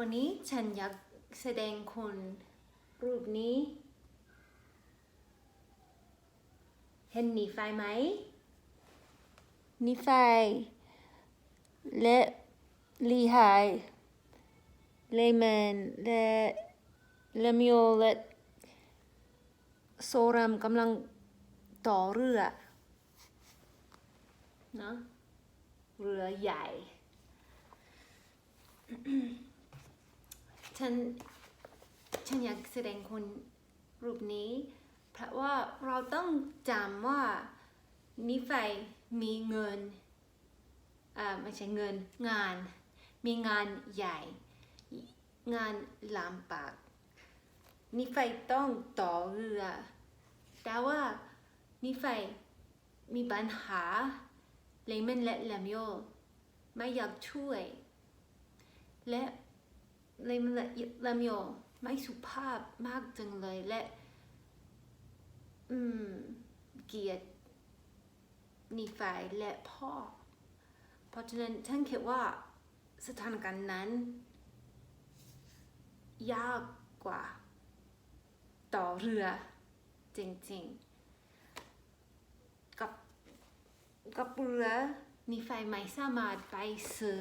วันนี้ฉันอยากแสดงคนรูปนี้ เห็นหนีไฟไหมนิฟายและลีไฮเลแมนและเลมิโอและโซรัมกำลังต่อเรือเนอะเรือใหญ่ ฉันฉันอยากแสดงคนรูปนี้ เพราะว่าเราต้องจำว่านิไฟมีเงินอ่าไม่ใช่เงินงาน มีงานใหญ่ งานลำบากนิไฟต้องต่อเรือ แต่ว่านิไฟมีปัญหาเลมอนและแลมโยไม่อยากช่วย และ เลยมอนละแลมโยไม่สุภาพมากจังเลยและ อืม เกียดนีไฟและพ่อ เพราะฉะนั้นฉันคิดว่าสถานการณ์นั้น ยากกว่า ต่อเรือ จริงๆ กับกับเรือมีไฟไม่สามารถไปซื้อ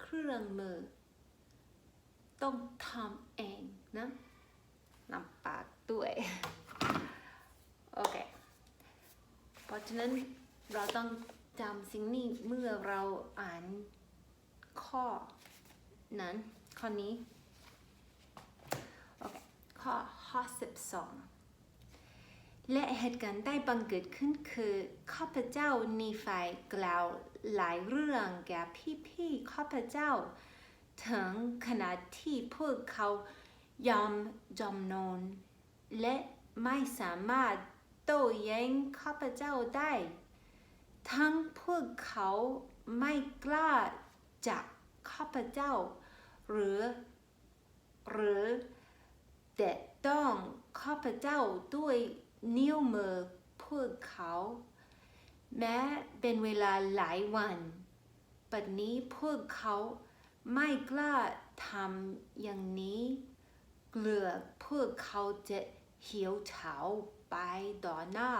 เครื่องมือ ต้องทำเองนะลำปากด้วย โอเค เพราะฉะนั้นเราต้องจำสิ่งนี้เมื่อเราอ่านข้อนั้น ข้อนี้ โอเค ข้อข้อสิบสอง และเหตุการณ์ได้บังเกิดขึ้นคือข้าพเจ้านีไฟกล่าวหลายเรื่องแก่พี่ๆข้าพเจ้า ถึงขนาดที่พวกเขายอมจำนน และไม่สามารถโต้แย้งข้าพเจ้าได้ ทั้งพวกเขาไม่กล้าจับข้าพเจ้า หรือ หรือ แต่ต้องข้าพเจ้าด้วย นิ้วมือพวกเขา แม้เป็นเวลาหลายวันปัจนี้พวกเขาไม่กล้าทำอย่างนี้ เกลือพวกเขาจะเหี่ยวเฉาไปต่อหน้า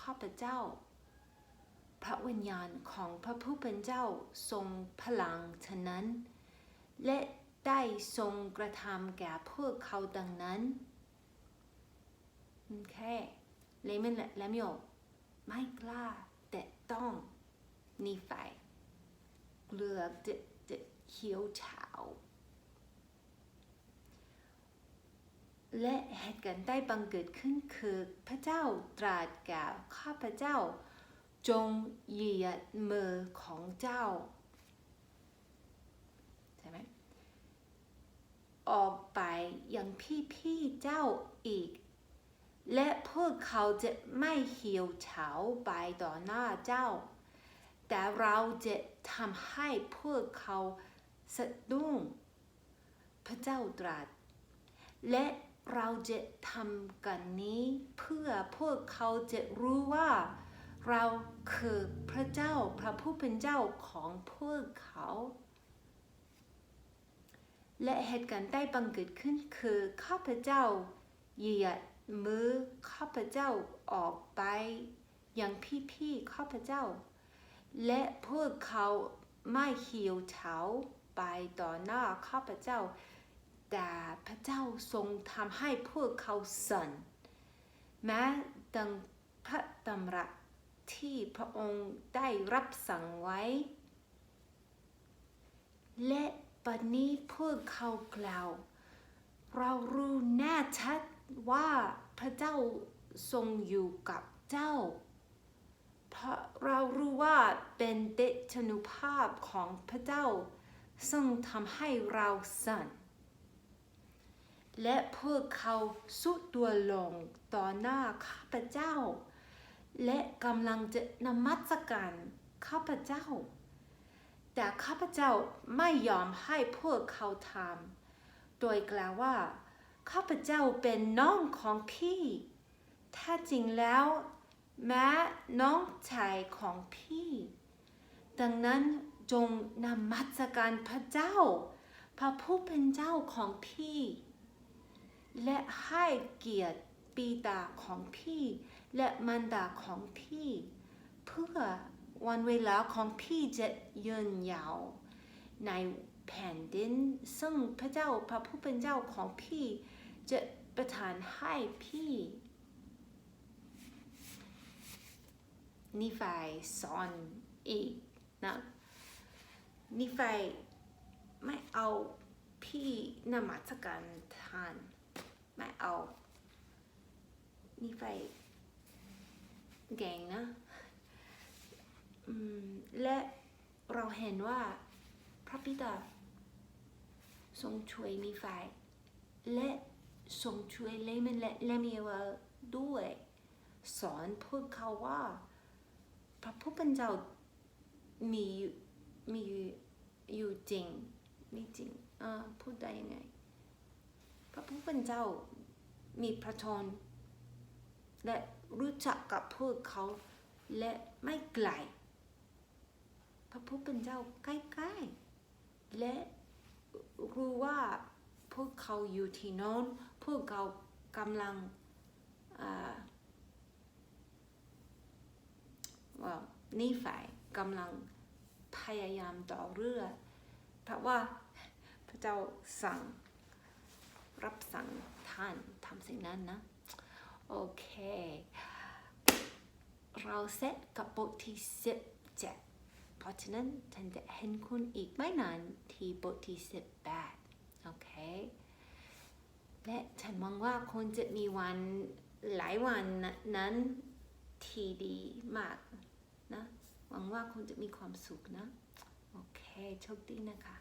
ข้าพเจ้า พระวิญญาณของพระผู้เป็นเจ้าทรงพลังฉะนั้น และได้ทรงกระทำแก่พวกเขาดังนั้น โอเค เลมอนและแลมโยไม่กล้าแต่ต้องนี่ไฟเกลือจะจะเขียวเฉาและเหตุการณ์ได้บังเกิดขึ้นคือพระเจ้าตรัสแก่ข้าพระเจ้า จงเหยียดมือของเจ้าใช่ไหมออกไปยังพี่พี่ๆเจ้าอีก และพวกเขาจะไม่เหี่ยวเฉาไปต่อหน้าเจ้า แต่เราจะทำให้พวกเขาสะดุ้ง พระเจ้าตรัส และเราจะทำกันนี้เพื่อพวกเขาจะรู้ว่า เราคือพระเจ้าพระผู้เป็นเจ้าของพวกเขา และเหตุการณ์ได้บังเกิดขึ้นคือข้าพเจ้าเหยียด มือข้าพเจ้าออกไปยังพี่ๆข้าพเจ้า และพวกเขาไม่เหี่ยวเฉาไปต่อหน้าข้าพเจ้า แต่พระเจ้าทรงทำให้พวกเขาสั่นแม้ดังพระตำรัสที่พระองค์ได้รับสั่งไว้ และปัจนี้พวกเขากล่าว เรารู้แน่ชัด ว่าพระเจ้าทรงอยู่กับเจ้าเพราะเรารู้ว่าเป็นเดชนุภาพของพระเจ้า ซึ่งทำให้เราสั่น และพวกเขาสุดตัวลงต่อหน้าข้าพเจ้า และกำลังจะนมัสการข้าพเจ้า แต่ข้าพเจ้าไม่ยอมให้พวกเขาทำโดยกล่าวว่า ข้าพเจ้าเป็นน้องของพี่แท้จริงแล้วแม้น้องชายของพี่ ดังนั้นจงนมัสการพระเจ้า พระผู้เป็นเจ้าของพี่ และให้เกียรติปีดาของพี่ และมารดาของพี่ เพื่อวันเวลาของพี่จะยืนยาวใน แผ่นดิน ซึ่งพระเจ้าพระผู้เป็นเจ้าของพี่ จะประทานให้พี่นี่ฝ่ายสอนอีกนะนี่ฝ่ายไม่เอาพี่นมัสการทานไม่เอานี่ฝ่ายเก่งนะและเราเห็นว่าพระบิดา ทรงช่วยนิฟและทรงช่วยเลมันและเลมีวาด้วยสอนพวกเขาว่า พระผู้เป็นเจ้ามีมีอยู่อยู่จริงมีจริงอ่าพูดได้ยังไง พระผู้เป็นเจ้ามีพระชนและรู้จักกับพวกเขาและไม่ไกลพระผู้เป็นเจ้าใกล้ๆและ รู้ว่าพวกเขาอยู่ที่โน้นพวกเขากำลังอ่าว่านี่ฝ่ายกำลังพยายามต่อเรือเพราะว่าพระเจ้าสั่งรับสั่งท่านทำสิ่งนั้นนะ โอเค เราเสร็จกับบทที่สิบเจ็ด เพราะฉะนั้นฉันจะเห็นคุณอีกไม่นานที่บทที่สิบแปดโอเค และฉันมองว่าคุณจะมีวันหลายวันนั้นที่ดีมากนะ หวังว่าคุณจะมีความสุขนะ โอเค โชคดีนะคะ